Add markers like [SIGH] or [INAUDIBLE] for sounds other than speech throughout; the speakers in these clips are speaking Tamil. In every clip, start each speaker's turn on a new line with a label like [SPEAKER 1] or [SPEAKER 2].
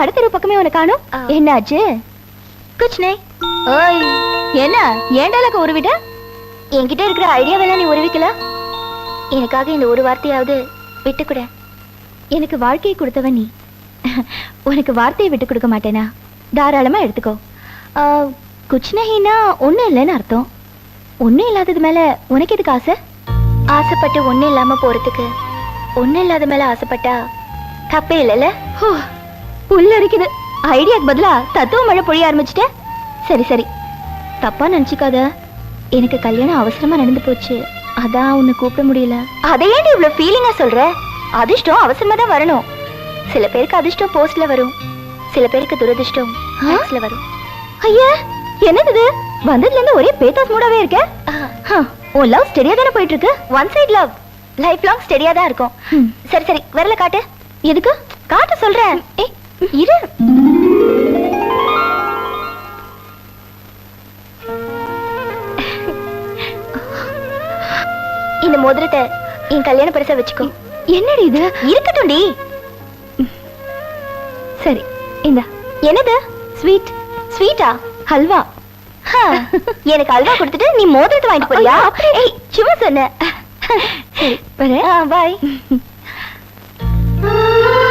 [SPEAKER 1] கடத்தெரு பக்கமே உனக்கு காணும். என்னாச்சு? குச்னே. ஓய் என்ன? ஏண்டாலக்க உருவிட்ட? என்கிட்ட இருக்கிற ஐடியாவெல்லாம் நீ உருவிக்கல எனக்காக இந்த ஒரு வார்த்தையாவது விட்டு கூட எனக்கு வாழ்க்கையை கொடுத்தவன் நீ. உனக்கு வார்த்தையை விட்டு கொடுக்க மாட்டேனா? தாராளமா எடுத்துக்கோ. ஆ, குச் நஹினா ஒண்ணும் இல்லைன்னு அர்த்தம். ஒண்ணும் இல்லாதது மேல உனக்கு எதுக்கு ஆசை? ஆசைப்பட்டு ஒண்ணும் இல்லாம போறதுக்கு. ஒண்ணும் இல்லாத மேல ஆசைப்பட்டா தப்பே இல்லைல்ல? ஹோ, புல் அரிக்குது ஐடியாக்கு பதிலா தத்துவ மழை பொழிய ஆரம்பிச்சிட்டேன் சரி சரி. தப்பா நினைச்சுக்காத. எனக்கு கல்யாணம் அவசரமா நடந்து போச்சு. அதான் உன்னை கூப்பிட முடியல. அதையே நீ இவ்வளவு ஃபீலிங்கா சொல்ற? அதிர்ஷ்டம் அவசரமா தான் வரணும். சில பேருக்கு அதிர்ஷ்டம் போஸ்ட்ல வரும். சில பேருக்கு துரதிர்ஷ்டம் ஃபேக்ஸ்ல வரும். ஐயா என்னது வந்ததுல இருந்து ஒரே பேத்தாஸ் மூடாவே இருக்க? உன் லவ் ஸ்டெடியா தானே போயிட்டு இருக்கு one side love life long ஸ்டெடியா தான் இருக்கும். சரி சரி. வரல காட்டு. எதுக்கு? காட்ட சொல்றேன். ஏய் இரு. இந்த மோதிரத்தை என் கல்யாண பரிசா வச்சுக்கோ. என்னடி இது? இருக்கட்டும்டி சரி இந்த. என்னது? ஸ்வீட். ஸ்வீட்டா? ஹல்வா. எனக்கு அல்வா கொடுத்துட்டு நீ மோதிரத்தை வாங்கிட்டு போறியா? ஏய் சும்மா வரேன் பாய். [LAUGHS]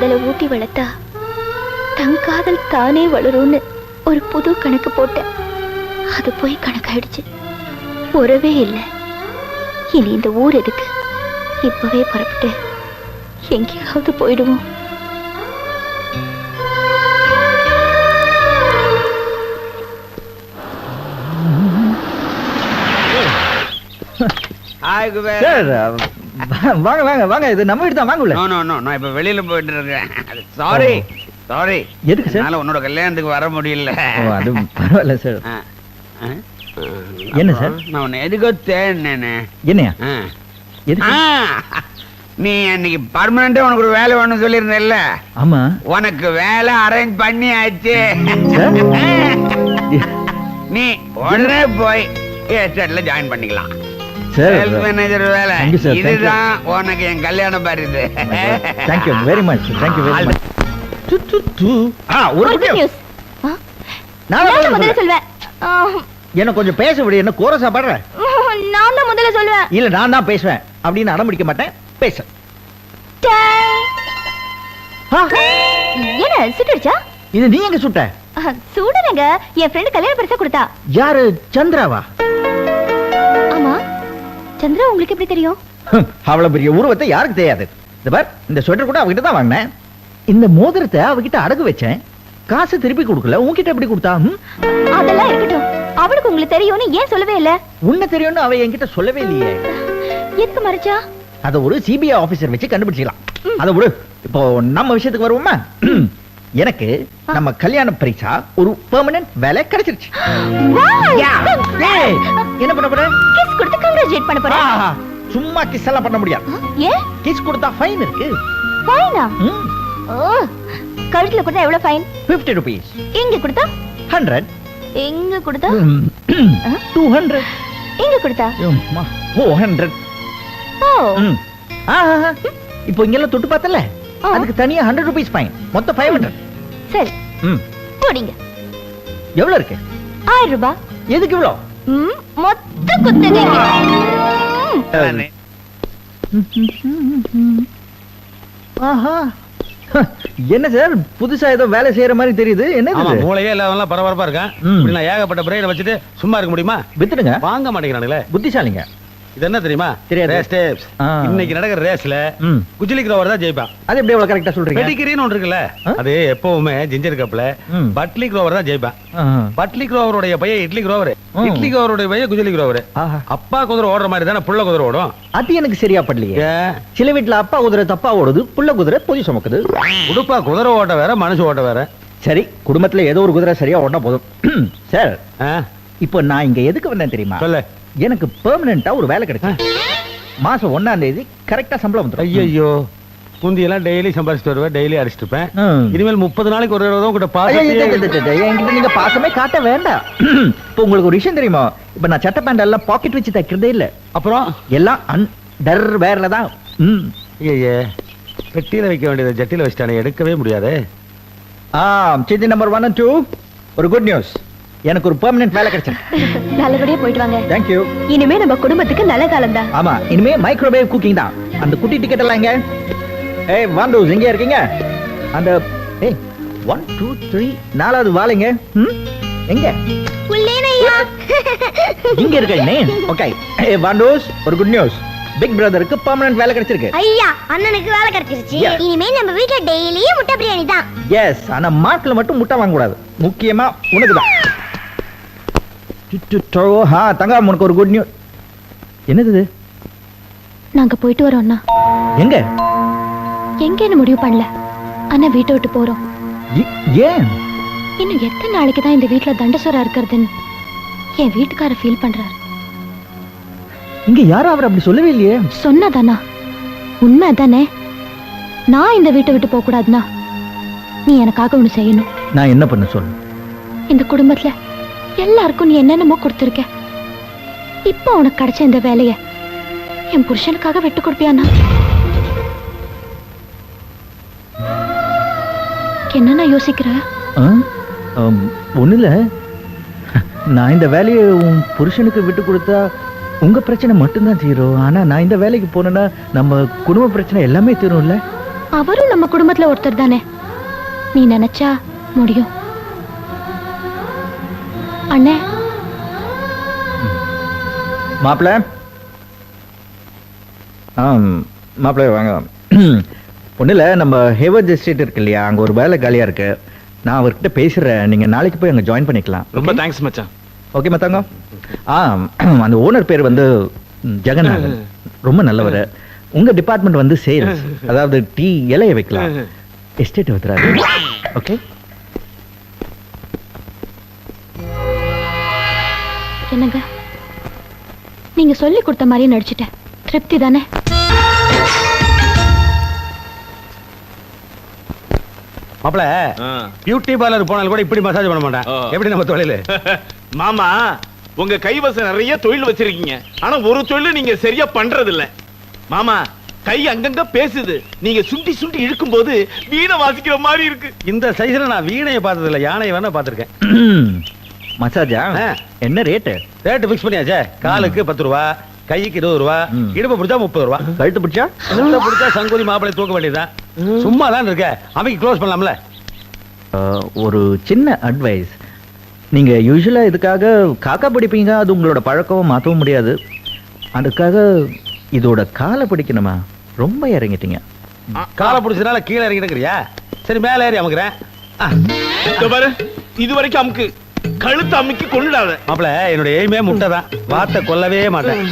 [SPEAKER 1] காதலை ஊட்டி வளர்த்தா தன் காதல் தானே வளரும்னு ஒரு புது கணக்கு போட்டேன். அது போய் கணக்காயிடுச்சு. உறவே இல்லை. இனி இந்த ஊர் எதுக்கு? இப்பவே புறப்பட்டு எங்கேயாவது போயிடுவோம்.
[SPEAKER 2] சார் [LAUGHS] வாங்க வாங்க வாங்க. இது நம்ம வீடு தான். வாங்க உள்ள.
[SPEAKER 3] நோ நோ நான் இப்ப வெளியில போயிட்டு இருக்கேன். சாரி சாரி
[SPEAKER 2] எதுக்கு சார்?
[SPEAKER 3] என்னால உன்னோட கல்யாணத்துக்கு வர முடியல.
[SPEAKER 2] அது பரவாயில்ல சார். என்ன சார்?
[SPEAKER 3] நான் உன்னை எதுக்கோ தேடினேனே.
[SPEAKER 2] என்னையா. எதுக்கு?
[SPEAKER 3] நீ அன்னைக்கு பர்மனண்டா உனக்கு ஒரு வேலை வேணும்னு சொல்லியிருந்தல்ல
[SPEAKER 2] ஆமா.
[SPEAKER 3] உனக்கு வேலை அரேஞ்ச் பண்ணி ஆச்சு
[SPEAKER 2] சார்
[SPEAKER 3] நீ உடனே போய் எஸ்டேட்ல ஜாயின் பண்ணிக்கலாம். சேல்ஸ் மேனேஜர் வேலை.
[SPEAKER 2] Thank you, sir. Thank you.
[SPEAKER 3] இதுதான் உனக்கு என் கல்யாணம் பரிசு
[SPEAKER 2] thank you very much thank you very much ஆ ஒரு
[SPEAKER 1] ஒரு
[SPEAKER 2] நிமிஷம்.
[SPEAKER 1] நியூஸ்
[SPEAKER 2] நான்
[SPEAKER 1] நான்
[SPEAKER 2] தான்
[SPEAKER 1] தான் முதல்ல
[SPEAKER 2] சொல்றேன்.
[SPEAKER 1] சொல்வேன். ஆ,
[SPEAKER 2] என்ன கொஞ்சம் பேச விடு என்ன கோரசா பாடுற [LAUGHS]
[SPEAKER 1] நான் தான் முதல்ல சொல்லுவேன்
[SPEAKER 2] இல்ல நான் தான் பேசுவேன். அப்படின்னு அடம்பிடிக்க மாட்டேன். பேச.
[SPEAKER 1] என்ன சுட்டுடுச்சா
[SPEAKER 2] இது நீ எங்க சுட்ட?
[SPEAKER 1] சூடனங்க. என் ஃப்ரெண்ட் கல்யாண பரிசா கொடுத்தா.
[SPEAKER 2] யாரு? சந்திராவா?
[SPEAKER 1] சந்திரா உங்களுக்கு எப்படி தெரியும்?
[SPEAKER 2] அவ்வளவு பெரிய உருவத்தை யாருக்கு தெரியாது? இந்த பார் இந்த ஸ்வெட்டர் கூட அவகிட்ட தான் வாங்கினேன். இந்த மோதிரத்தை அவகிட்ட அடகு வச்சேன். காசு திருப்பி கொடுக்கல உன்கிட்ட எப்படி கொடுத்தா?
[SPEAKER 1] அதெல்லாம் இருக்கட்டும். அவளுக்கு உங்களுக்கு தெரியும்னு ஏன் சொல்லவே இல்ல?
[SPEAKER 2] உன்னை தெரியும்னு அவ என்கிட்ட சொல்லவே இல்லையே.
[SPEAKER 1] எதுக்கு மறைச்சா?
[SPEAKER 2] அத ஒரு சிபிஐ ஆபீசர் வச்சு கண்டுபிடிச்சிக்கலாம். அத விடு. இப்போ நம்ம விஷயத்துக்கு வருவோமா? எனக்கு நம்ம கல்யாண பரிசா ஒரு பெர்மனன்ட் வேலை கிடைச்சிருச்சு. என்ன பண்ண போற?
[SPEAKER 1] கிஸ் கொடுத்து கங்க்ராச்சுலேட் பண்ண
[SPEAKER 2] ஆஹா, சும்மா கிஸ் எல்லாம் பண்ண முடியாது.
[SPEAKER 1] ஏன்?
[SPEAKER 2] கிஸ் கொடுத்தா ஃபைன் இருக்கு.
[SPEAKER 1] ஃபைனா ஓ கழுத்துல கொடுத்தா எவ்வளவு ஃபைன்
[SPEAKER 2] பிப்டி ருபீஸ்
[SPEAKER 1] இங்க கொடுத்தா?
[SPEAKER 2] ஹண்ட்ரட்
[SPEAKER 1] எங்க கொடுத்தா?
[SPEAKER 2] டூ ஹண்ட்ரட்
[SPEAKER 1] இங்க கொடுத்தா?
[SPEAKER 2] ஃபோர் ஹண்ட்ரட்
[SPEAKER 1] ஓ.
[SPEAKER 2] இப்போ இங்கெல்லாம் தொட்டு பார்த்தல. அதுக்கு தனியா ஹண்ட்ரட் ருபீஸ் ஃபைன் மொத்தம் ஃபைவ் ஹண்ட்ரட்
[SPEAKER 1] சரி.
[SPEAKER 2] ம்.
[SPEAKER 1] போடிங்க.
[SPEAKER 2] எவ்வளவு இருக்கு?
[SPEAKER 1] ஆயிரம் ரூபாய்
[SPEAKER 2] எதுக்கு இவ்வளோ
[SPEAKER 1] ம், மொத்த குத்துங்க
[SPEAKER 2] ஆஹா. என்ன சார் புதுசா ஏதோ வேலை செய்யற மாதிரி தெரியுது. என்ன
[SPEAKER 4] மூளையே இல்லாதவன்லாம் பரபரப்பா இருக்கான். நான் ஏகப்பட்ட பிரெயினை வச்சுட்டு சும்மா இருக்க முடியுமா?
[SPEAKER 2] வித்துடுங்க.
[SPEAKER 4] வாங்க மாட்டேங்கிறானுங்களே.
[SPEAKER 2] புத்திசாலிங்க.
[SPEAKER 4] இது என்ன தெரியுமா
[SPEAKER 2] தெரியாது.
[SPEAKER 4] ரேஸ் டேப்ஸ்
[SPEAKER 2] ஆ.
[SPEAKER 4] இன்னைக்கு நடக்கிற ரேஸ்ல குஜிலி கிரோவர் தான் ஜெயிப்பான்
[SPEAKER 2] அது எப்படி எவ்வளவு கரெக்டா சொல்றீங்க
[SPEAKER 4] பெடிகிரின்னு ஒன்று இருக்குல்ல? அது எப்பவுமே ஜிஞ்சர் கப்ல. பட்லி குரோவர் தான் ஜெயிப்பான். பட்லி குரோவருடைய பையன் இட்லி குரோவர். இட்லி குரோவருடைய பையன் குஜிலி குரோவர். அப்பா குதிரை ஓடுற மாதிரி தானே புள்ள குதிரை ஓடும்
[SPEAKER 2] அது எனக்கு சரியா படலையே? சில வீட்டுல அப்பா குதிரை தப்பா ஓடுது புள்ள குதிரை பொதி சுமக்குது
[SPEAKER 4] உடுப்பா குதிரை ஓட்ட வேற மனுஷ ஓட்ட வேற
[SPEAKER 2] சரி குடும்பத்துல ஏதோ ஒரு குதிரை சரியா ஓடினா போதும் [CLEARS THROAT] சார்? இப்போ நான் இங்க எதுக்கு வந்தேன் தெரியுமா
[SPEAKER 4] சொல்லு
[SPEAKER 2] எனக்கு பெர்மனண்டா ஒரு வேலை கிடைச்சு மாசம் ஒண்ணாம் தேதி கரெக்டா சம்பளம் வந்துடும்
[SPEAKER 4] ஐயோ குந்தியெல்லாம் டெய்லி சம்பாரிச்சுட்டு வருவேன் டெய்லி அடிச்சிட்டு இருப்பேன். இனிமேல் முப்பது நாளைக்கு ஒரு தடவை
[SPEAKER 2] இது, இது, என்கிட்ட நீங்க பாசமே காட்ட வேண்டாம். [CLEARS THROAT] இப்போ உங்களுக்கு ஒரு விஷயம் தெரியுமா? இப்ப நான் சட்டை பேண்ட் எல்லாம் பாக்கெட் வச்சு தைக்கிறதே இல்ல.
[SPEAKER 4] அப்புறம்?
[SPEAKER 2] எல்லாம் அண்டர் வேர்ல தான். ம்.
[SPEAKER 4] ஐயே பெட்டியில வைக்க வேண்டியதை ஜட்டியில வச்சிட்டானே எடுக்கவே முடியாதே.
[SPEAKER 2] ஆ சித்தி நம்பர் ஒன் டூ ஒரு குட் நியூஸ் எனக்கு ஒரு பெர்மனன்ட் வேலை கிடைச்சிருக்கு. [LAUGHS]
[SPEAKER 1] நல்லபடியா போயிட்டு வாங்க.
[SPEAKER 2] தேங்க்யூ
[SPEAKER 1] இனிமே நம்ம குடும்பத்துக்கு நல்ல காலம் தான்
[SPEAKER 2] ஆமா இனிமே மைக்ரோவேவ் குக்கிங் தான். அந்த குட்டி டிக்கெட் எல்லாம் எங்க? ஏய் வாண்டூஸ் எங்க இருக்கீங்க? அந்த ஏய் ஒன் டூ த்ரீ நாலாவது வாழைங்க ம்? எங்க? இங்க இருக்க ஓகே ஏய் வாண்டூஸ் ஒரு குட் நியூஸ் பிக் பிரதருக்கு பெர்மனன்ட் வேலை கிடைச்சிருக்கு.
[SPEAKER 5] ஐயா அண்ணனுக்கு வேலை கிடைச்சிருச்சு. இனிமே நம்ம வீட்ல டெய்லியும் முட்டை பிரியாணி தான்.
[SPEAKER 2] எஸ் ஆனா மாட்டுல மட்டும் முட்டை வாங்க கூடாது முக்கியமா உனக்கு தான். ஹா தங்கம் உனக்கு ஒரு குட் நியூஸ் என்னது?
[SPEAKER 1] நாங்க போயிட்டு வரோம்னா
[SPEAKER 2] எங்க?
[SPEAKER 1] எங்கன்னு முடிவு பண்ணல. ஆனா வீட்டை விட்டு போறோம்.
[SPEAKER 2] ஏன்?
[SPEAKER 1] இன்னும் எத்தனை நாளைக்கு தான் இந்த வீட்ல தண்டசோரா இருக்கிறதுன்னு என் வீட்டுக்கார ஃபீல் பண்றாரு.
[SPEAKER 2] இங்க யாரும் அவர் அப்படி சொல்லவே இல்லையே.
[SPEAKER 1] சொன்னதானா உண்மை தானே நான் இந்த வீட்டை விட்டு போக கூடாதுன்னா நீ எனக்காக ஒண்ணு செய்யணும்.
[SPEAKER 2] நான் என்ன பண்ண சொல்லு?
[SPEAKER 1] இந்த குடும்பத்துல எல்லாருக்கும் நீ என்னென்னமோ கொடுத்துருக்க. இப்போ உனக்கு கிடைச்ச இந்த வேலைய என் புருஷனுக்காக விட்டு கொடுப்பியானா என்ன நான் யோசிக்கிறேன்
[SPEAKER 2] ஆ? ஆம், ஒண்ணுல நான் இந்த வேலையை உன் புருஷனுக்கு விட்டு கொடுத்தா உங்க பிரச்சனை மட்டும்தான் தீரும். ஆனா நான் இந்த வேலைக்கு போனேன்னா நம்ம குடும்ப பிரச்சனை எல்லாமே தீரும்ல.
[SPEAKER 1] அவரும் நம்ம குடும்பத்துல ஒருத்தர் தானே. நீ நினைச்சா முடியும். அண்ணே.
[SPEAKER 2] மாப்பிள்ள ஆம் மாப்பிள்ள வாங்க. ஒண்ணுல நம்ம ஹேவர்ஜ் எஸ்டேட் இருக்கு இல்லையா? அங்க ஒரு வேலை காலியா இருக்கு. நான் அவர்கிட்ட பேசுறேன். நீங்க நாளைக்கு போய் அங்க ஜாயின் பண்ணிக்கலாம்.
[SPEAKER 6] ரொம்ப தேங்க்ஸ் மச்சான்.
[SPEAKER 2] ஓகே மத்தாங்க ஆ அந்த ஓனர் பேர் வந்து ஜெகநாதன் ரொம்ப நல்லவர். உங்க டிபார்ட்மெண்ட் வந்து சேல்ஸ் [LAUGHS] அதாவது டீ இலைய வைக்கலாம். [LAUGHS] எஸ்டேட் வைக்கிறாரு. ஓகே
[SPEAKER 1] என்னங்க? நீங்க சொல்லி கொடுத்த மாதிரியே நடிச்சிட்டேன் திருப்தி தானே?
[SPEAKER 4] மாப்பிள பியூட்டி பார்லர் போனாலும் கூட இப்படி மசாஜ் பண்ண மாட்டேன். எப்படி நம்ம தொழில்? [LAUGHS]
[SPEAKER 6] மாமா உங்க கைவசம் நிறைய தொழில் வச்சிருக்கீங்க. ஆனா ஒரு தொழில் நீங்க சரியா பண்றது இல்ல மாமா கை அங்கங்க பேசுது. நீங்க சுண்டி சுண்டி இழுக்கும் போது வீணை வாசிக்கிற மாதிரி இருக்கு.
[SPEAKER 4] இந்த சைஸ்ல நான் வீணையை பார்த்தது இல்ல யானையை வேணா பார்த்திருக்கேன். [CLEARS THROAT]
[SPEAKER 2] மசாஜா. என்ன ரேட்டு?
[SPEAKER 4] Rate fix பண்ணியாச்சே. காலுக்கு பத்து ரூபா கைக்கு இருபது ரூபா. இடுப்பு பிடிச்சா முப்பது ரூபா.
[SPEAKER 2] கழுத்து பிடிச்சா?
[SPEAKER 4] கழுத்தை பிடிச்சா சங்கோலி மாப்பிளை தூக்க வேண்டியதுதான். சும்மா தான் இருக்க. அமைக்கு க்ளோஸ் பண்ணலாம்ல.
[SPEAKER 2] ஒரு சின்ன அட்வைஸ் நீங்க யூஸ்வலா இதுக்காக காக்கா பிடிப்பீங்க? அது உங்களோட பழக்கம் மாற்றவும் முடியாது. அதுக்காக இதோட காலை பிடிக்கணுமா? ரொம்ப இறங்கிட்டீங்க.
[SPEAKER 4] காலை பிடிச்சதுனால கீழே இறங்கிட்டுக்கிறியா சரி மேலே ஏறி அமுக்குறேன்.
[SPEAKER 6] பாரு இது வரைக்கும் அமுக்கு. கழுத்து அமுக்கி கொண்டுடாத
[SPEAKER 4] மாப்பிள என்னோட எய்மே முட்டை தான் வார்த்தை கொல்லவே மாட்டேன்.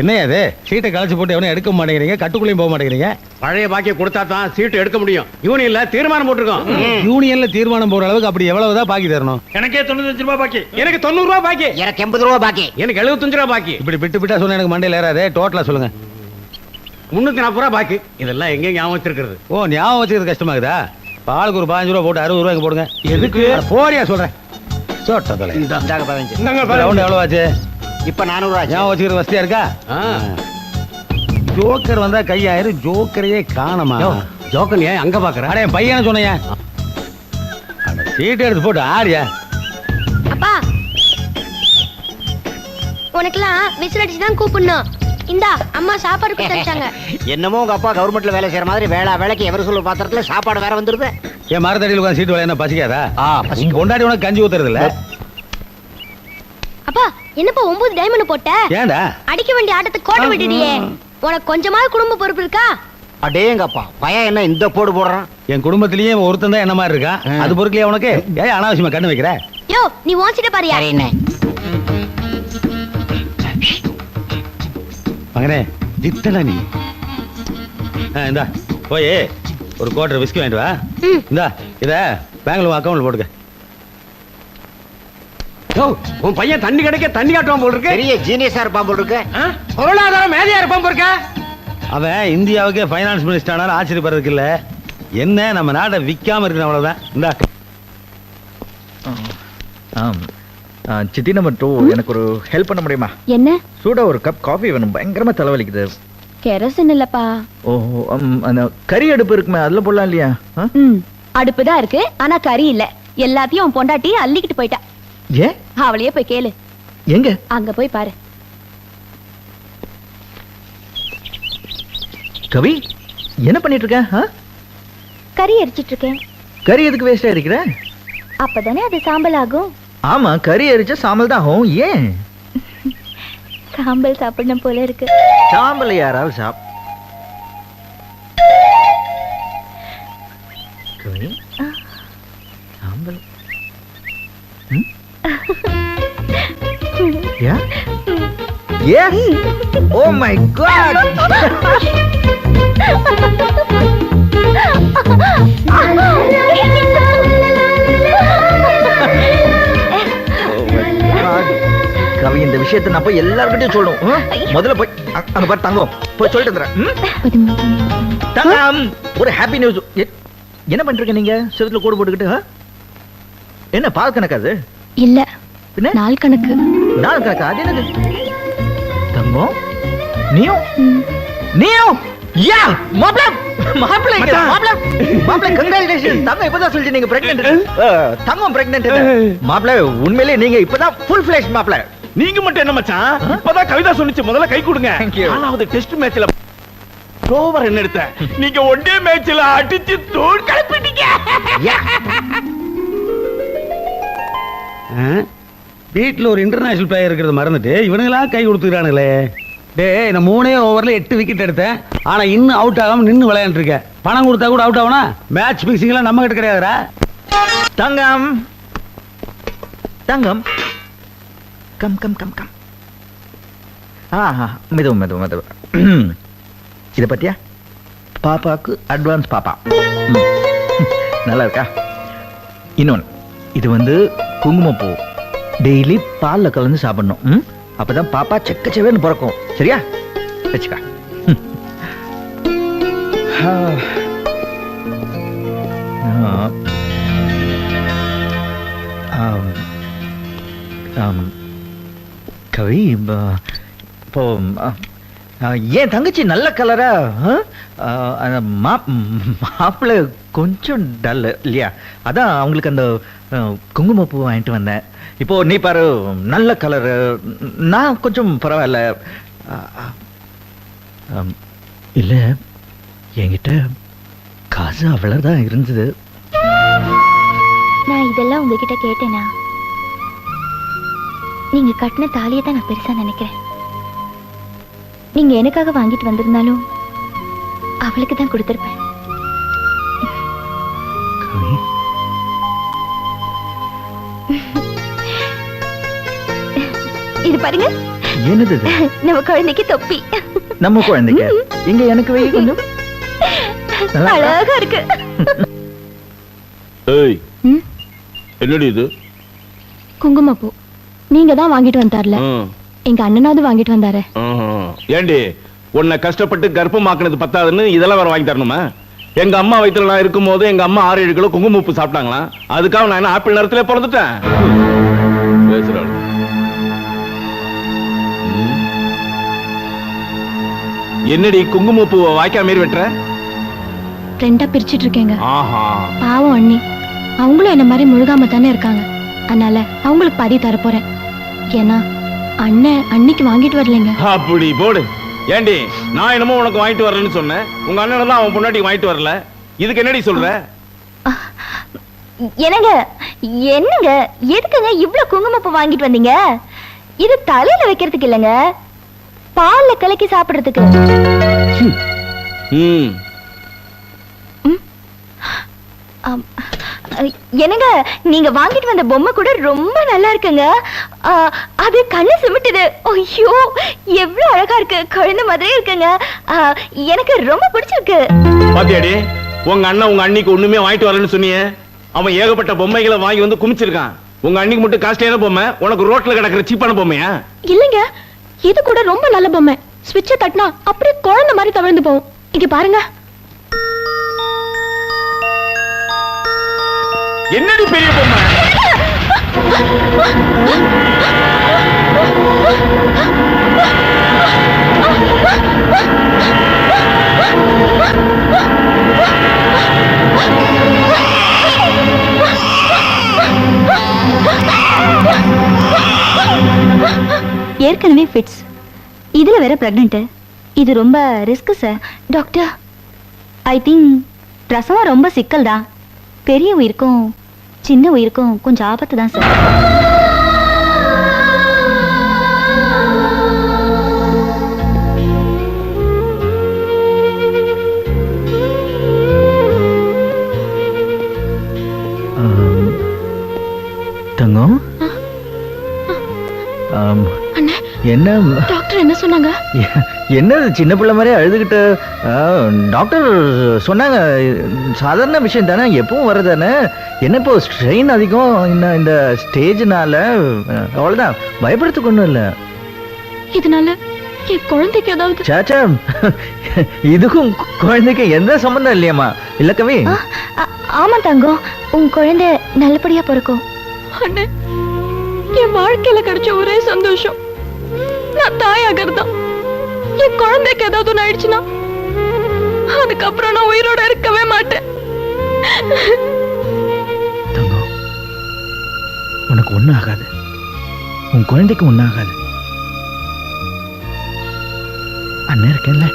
[SPEAKER 4] என்னையா அது சீட்டை கழிச்சு போட்டு எவனையும் எடுக்க மாட்டேங்கிறீங்க? கட்டுக்குள்ளேயும் போக மாட்டேங்கிறீங்க?
[SPEAKER 7] பழைய பாக்கிய கொடுத்தா தான் சீட்டு எடுக்க முடியும். யூனியன்ல தீர்மானம் போட்டிருக்கோம்.
[SPEAKER 4] யூனியன்ல தீர்மானம் போற அளவுக்கு அப்படி எவ்வளவுதான் பாக்கி தரணும்?
[SPEAKER 7] எனக்கே தொண்ணூத்தஞ்சு ரூபாய் பாக்கி. எனக்கு தொண்ணூறு ரூபாய் பாக்கி.
[SPEAKER 8] எனக்கு எண்பது ரூபா பாக்கி.
[SPEAKER 7] எனக்கு எழுபத்தஞ்சு ரூபாய் பாக்கி.
[SPEAKER 4] இப்படி விட்டு விட்டா சொன்ன எனக்கு மண்டையில் ஏறாதே. டோட்டலா சொல்லுங்க.
[SPEAKER 7] முன்னூத்தி நாற்பது ரூபாய் பாக்கி. இதெல்லாம் எங்க ஞாபகம் வச்சிருக்கிறது.
[SPEAKER 4] ஓ ஞாபகம் வச்சுக்கிறது கஷ்டமாகுதா? பாலுக்கு ஒரு பதினஞ்சு ரூபா போட்டு அறுபது ரூபாய்க்கு போடுங்க.
[SPEAKER 7] எதுக்கு?
[SPEAKER 4] போறியா சொல்றேன். சோட்ட தலை.
[SPEAKER 8] இந்தாங்க பதினஞ்சு.
[SPEAKER 4] ரவுண்ட் எவ்வளவு ஆச்சு
[SPEAKER 8] இப்ப நானூறு ரூபா
[SPEAKER 4] ஞாபகம் வச்சுக்கிறது வசதியா இருக்கா?
[SPEAKER 7] ஆ.
[SPEAKER 4] ஜோக்கர் வந்தா கையாயிரம் ஜோக்கரையே காணமா.
[SPEAKER 7] யோ, ஜோக்கன் ஏன் அங்க பாக்குற?
[SPEAKER 4] அட என் பையனை சொன்னேன் சீட்டு எடுத்து போட்டு ஆடியா.
[SPEAKER 5] அப்பா உனக்கெல்லாம் விசில் அடிச்சு தான் கூப்பிடணும். இந்தா அம்மா சாப்பாடு கொடுத்து வச்சாங்க [LAUGHS]
[SPEAKER 8] என்னமோ உங்க அப்பா கவர்மெண்ட்ல வேலை செய்யற மாதிரி வேளா வேலைக்கு எவர் சொல்ல பாத்திரத்துல சாப்பாடு வேற வந்துருது.
[SPEAKER 4] என் மரத்தடியில் உட்காந்து சீட்டு வேலை என்ன பசிக்காதா பொண்டாட்டி உனக்கு கஞ்சி ஊத்துறது இல்ல
[SPEAKER 5] அப்பா என்னப்பா ஒன்பது டைமண்ட் போட்ட?
[SPEAKER 4] ஏன்டா?
[SPEAKER 5] அடிக்க வேண்டிய ஆட்டத்துக்கு கோட்டை விட்டுடியே உனக்கு கொஞ்சமாவது குடும்ப பொறுப்பு இருக்கா?
[SPEAKER 8] அடேங்கப்பா பையன் என்ன இந்த போடு போடுறான்?
[SPEAKER 4] என் குடும்பத்திலேயே ஒருத்தன் தான் என்ன மாதிரி இருக்கான்?
[SPEAKER 8] ஆ.
[SPEAKER 4] அது பொறுக்கலையா உனக்கு? ஏன் அனாவசியமா கண்ணு வைக்கிற?
[SPEAKER 5] யோ நீ வாங்கிட்ட பாரியா
[SPEAKER 8] சரிண்ணே
[SPEAKER 4] மகனே ஜித்தடா நீ. இந்தா போய். ஒரு கோட்டர் விஸ்கி வாங்கிட்டு வா. இந்தா இத பேங்க்ல அக்கௌண்ட்ல போட்டுக்க.
[SPEAKER 7] யோ, உன் பையன் தண்ணி கிடைக்க தண்ணி காட்டுவான் போல் இருக்கு
[SPEAKER 8] பெரிய ஜீனியஸா இருப்பான் போல் இருக்கு
[SPEAKER 7] ஆ? பொருளாதார மேதையா இருப்பான் போல் இருக்க
[SPEAKER 4] அவன் இந்தியாவுக்கே ஃபைனான்ஸ் மினிஸ்டர் ஆனாலும் ஆச்சரியப்படுறதுக்கு இல்ல. என்ன நம்ம நாட்டை விக்காம இருக்கணும் அவ்வளவுதான். இந்தா.
[SPEAKER 2] சித்தி நம்பர் டூ எனக்கு ஒரு ஹெல்ப் பண்ண முடியுமா?
[SPEAKER 1] என்ன?
[SPEAKER 2] சூடா ஒரு கப் காஃபி வேணும். பயங்கரமா தலைவலிக்குது.
[SPEAKER 1] கெரசன் இல்லப்பா.
[SPEAKER 2] ஓ அந்த கறி அடுப்பு இருக்குமே அதுல போடலாம் இல்லையா?
[SPEAKER 1] அடுப்பு தான் இருக்கு ஆனா கறி இல்ல. எல்லாத்தையும் உன் பொண்டாட்டி அள்ளிக்கிட்டு போயிட்டா.
[SPEAKER 2] ஏன்?
[SPEAKER 1] அவளையே போய் கேளு.
[SPEAKER 2] எங்க?
[SPEAKER 1] அங்க போய் பாரு.
[SPEAKER 2] கவி என்ன பண்ணிட்டு இருக்க?
[SPEAKER 1] கறி எரிச்சிட்டு இருக்கேன்.
[SPEAKER 2] கறி எதுக்கு வேஸ்டா இருக்கிற
[SPEAKER 1] அப்பதானே அது சாம்பல் ஆகும்.
[SPEAKER 2] ஆமா கறி எரிச்சா சாம்பல் தான் ஆகும் ஏன்
[SPEAKER 1] சாம்பல் சாப்பிடணும் போல இருக்கு
[SPEAKER 2] சாம்பல் யாராவது சாப் சாம்பல் ம்? Yeah? Yes? Oh my god! [LAUGHS] விஷயத்தை நான் போய் எல்லார்கிட்டயும் சொல்லணும்? முதல்ல போய் அங்க பாரு தங்கம். போய் சொல்லிட்டு? தங்கம் ஒரு ஹாப்பி நியூஸ் என்ன பண்றீங்க நீங்க? செவத்துல கோடு போட்டுக்கிட்டு? என்ன பால் கணக்காது
[SPEAKER 1] இல்ல.
[SPEAKER 2] பின்ன?
[SPEAKER 1] நாள் கணக்கு.
[SPEAKER 2] நாள் கணக்கா? அது என்னது? தங்கம் நீயும். நீயும்? யா மாப்ள மாப்ள. மாப்ள மாப்ள கங்க்ராச்சுலேஷன் தங்கம் இப்பதான் சொல்லிச்சு நீங்க பிரெக்னன்ட் தங்கம் பிரெக்னன்ட் மாப்ள உண்மையிலேயே நீங்க இப்பதான் ஃபுல் ஃபிளஷ் மாப்ள
[SPEAKER 6] நீங்க மட்டும் என்ன மச்சான்? இப்பதான் கவிதா சொன்னிச்சு முதல்ல கை கொடுங்க. நாலாவது டெஸ்ட் மேட்ச்ல ஓவர் என்ன எடுத்த? நீங்க ஒன் டே மேட்ச்ல அடிச்சு தூள் கிளப்பிட்டீங்க
[SPEAKER 7] வீட்டில் ஒரு இன்டர்நேஷனல் பிளேயர் இருக்கிறத மறந்துட்டு இவனுங்களா கை கொடுத்துக்கிறானுங்களே. டேய் நான் மூணே ஓவர்ல எட்டு விக்கெட் எடுத்தேன். ஆனா இன்னும் அவுட் ஆகாம நின்னு விளையாண்டு இருக்கேன். பணம் கொடுத்தா கூட அவுட் ஆகணும் மேட்ச் பிக்சிங் எல்லாம் நம்ம கிட்ட கிடையாதுடா.
[SPEAKER 2] தங்கம். தங்கம்? Come come come come. ஆ மெதுவு மெதுவு மெதுவு. இதை பத்தியா? பாப்பாக்கு அட்வான்ஸ் பாப்பா. நல்லா இருக்கா? இன்னொன்று இது வந்து குங்குமப்பூ. டெய்லி பாலில் கலந்து சாப்பிடணும். ம்? அப்பதான் பாப்பா செக்கச்சவேன்னு பிறக்கும். சரியா? வச்சுக்கா. இப்போ என் ஏன் தங்கச்சி நல்ல கலரா மாப்பிள்ளை கொஞ்சம் டல் இல்லையா? அதான் அவங்களுக்கு அந்த குங்குமப்பூ வாங்கிட்டு வந்தேன். இப்போ நீ பாரு நல்ல கலரு நான் கொஞ்சம் பரவாயில்ல. இல்லை என்கிட்ட காசு அவ்வளோதான் இருந்தது.
[SPEAKER 1] நான் இதெல்லாம் உங்ககிட்ட கேட்டேனா? நீங்க கட்டின தாலியை தான் நான் பெருசா நினைக்கிறேன். நீங்க எனக்காக வாங்கிட்டு வந்திருந்தாலும் அவளுக்கு தான் கொடுத்திருப்பேன். இது பாருங்க.
[SPEAKER 2] என்னது இது?
[SPEAKER 1] நம்ம குழந்தைக்கு தொப்பி.
[SPEAKER 2] நம்ம குழந்தைக்கு? இங்க எனக்கு வை கொஞ்சம்?
[SPEAKER 1] அழகா இருக்கு.
[SPEAKER 6] ஏய்? என்னடி இது?
[SPEAKER 1] குங்குமப்பூ. நீங்க தான் வாங்கிட்டு வந்தார்ல. எங்க அண்ணனாவது வாங்கிட்டு வந்தாரு.
[SPEAKER 6] ஏண்டி உன்னை கஷ்டப்பட்டு கர்ப்பமாக்குனது பத்தாதுன்னு இதெல்லாம் வேற வாங்கி தரணுமா? எங்க அம்மா வயித்துல நான் இருக்கும்போது எங்க அம்மா ஆறு ஏழு கிலோ குங்குமப்பு சாப்பிட்டாங்களா? அதுக்காக நான் என்ன ஆப்பிள் நேரத்துல பிறந்துட்டேன்? பேசுறாள். என்னடி குங்குமப்பு வாய்க்கா மாரி வெட்டுற?
[SPEAKER 1] ரெண்டா பிரிச்சிட்டு இருக்கேங்க.
[SPEAKER 6] ஆஹா.
[SPEAKER 1] பாவம் அண்ணி. அவங்களும் என்ன மாதிரி முழுகாம தானே இருக்காங்க. அதனால அவங்களுக்கு பாதி தர போறேன் ஏன்னா அண்ணன் அன்னைக்கு வாங்கிட்டு வரலைங்க.
[SPEAKER 6] அப்படி போடு. ஏண்டி நான் என்னமோ உனக்கு வாங்கிட்டு வரேன்னு சொன்னேன். உங்க அண்ணனை தான் அவன் பொண்டாட்டி வாங்கிட்டு வரல. இதுக்கு என்னடி சொல்ற?
[SPEAKER 1] என்னங்க என்னங்க எதுக்குங்க இவ்ளோ குங்குமப்பூ வாங்கிட்டு வந்தீங்க? இது தலையில வைக்கிறதுக்கு இல்லைங்க பால்ல கலக்கி சாப்பிடுறதுக்கு. என்னங்க நீங்க வாங்கிட்டு வந்த பொம்மை கூட ரொம்ப நல்லா இருக்குங்க. அது கண்ணு சிமிட்டுது. ஐயோ எவ்வளவு அழகா இருக்கு. குழந்தை மாதிரியே இருக்குங்க. எனக்கு ரொம்ப பிடிச்சிருக்கு.
[SPEAKER 6] பாத்தியாடி உங்க அண்ணன் உங்க அண்ணிக்கு ஒண்ணுமே வாங்கிட்டு வரலன்னு சொன்னியே. அவன் ஏகப்பட்ட பொம்மைகளை வாங்கி வந்து குமிச்சிருக்கான். உங்க அண்ணிக்கு மட்டும் காஸ்ட்லியான பொம்மை? உனக்கு ரோட்ல கிடக்குற சீப்பான பொம்மையா?
[SPEAKER 1] இல்லைங்க. இது கூட ரொம்ப நல்ல பொம்மை. ஸ்விட்சை தட்டினா அப்படியே குழந்தை மாதிரி தவிழ்ந்து போகும். இங்க பாருங்க.
[SPEAKER 6] என்னடி பெரிய பொம்மை?
[SPEAKER 1] ஏற்கனவே ஃபிட்ஸ் இதில் வேற ப்ரெக்னெண்ட்டு இது ரொம்ப risk sir doctor I think பிரசவம் ரொம்ப சிக்கல் தான் பெரிய உயிருக்கும் சின்ன உயிருக்கும் கொஞ்சம் ஆபத்து தான் சார்.
[SPEAKER 2] தங்கம்? என்ன?
[SPEAKER 1] டாக்டர் என்ன சொன்னாங்க?
[SPEAKER 2] என்னது சின்ன பிள்ளை மாதிரி அழுதுகிட்டு? டாக்டர் சொன்னாங்க சாதாரண விஷயம் தானே எப்பவும் வர்றதானே என்ன இப்போ ஸ்ட்ரெயின் அதிகம் இந்த இந்த ஸ்டேஜ்னால அவ்வளோதான் பயப்படுறதுக்கு ஒன்றும் இல்லை.
[SPEAKER 1] இதனால என் குழந்தைக்கு ஏதாவது
[SPEAKER 2] சாச்சா இதுக்கும் குழந்தைக்கு எந்த சம்மந்தம் இல்லையம்மா? இல்ல கவி?
[SPEAKER 1] ஆமா தங்கம். உன் குழந்தை நல்லபடியா பிறக்கும்.
[SPEAKER 9] அண்ணே என் வாழ்க்கையில கிடைச்ச ஒரே சந்தோஷம். நான் தாயாகிறதான் என் குழந்தைக்கு ஏதாவது ஒண்ணு ஆயிடுச்சுன்னா அதுக்கப்புறம் நான் உயிரோட இருக்கவே மாட்டேன்.
[SPEAKER 2] தங்கம் உனக்கு ஒன்றும் ஆகாது. உன் குழந்தைக்கு ஒன்றும் ஆகாது. அண்ணன் இருக்கேன்ல.